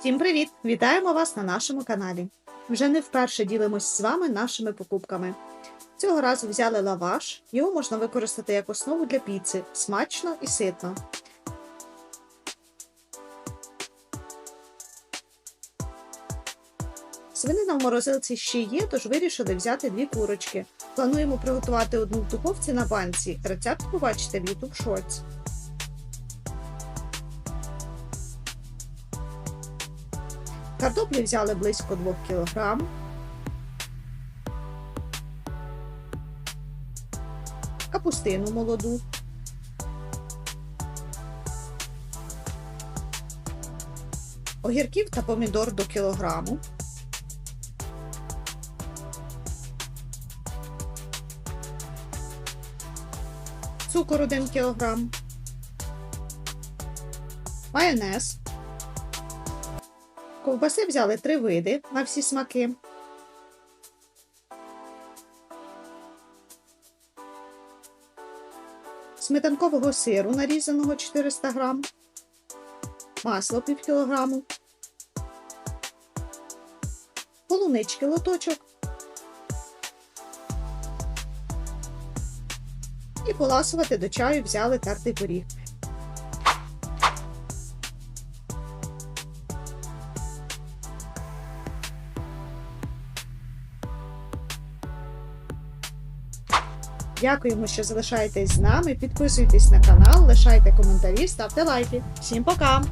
Всім привіт! Вітаємо вас на нашому каналі. Вже не вперше ділимось з вами нашими покупками. Цього разу взяли лаваш, його можна використати як основу для піци, смачно і ситно. Свинина в морозилці ще є, тож вирішили взяти дві курочки. Плануємо приготувати одну в духовці на банці. Рецепт побачите в YouTube Shorts. Картоплі взяли близько 2 кг. Капустину молоду. Огірків та помідор до кілограму. Цукор 1 кг. Майонез. Ковбаси взяли три види на всі смаки. Сметанкового сиру нарізаного 400 грам, масло пів кілограму, полунички лоточок і поласувати до чаю взяли тертий поріг. Дякуємо, що залишаєтесь з нами. Підписуйтесь на канал, лишайте коментарі, ставте лайки. Всім пока!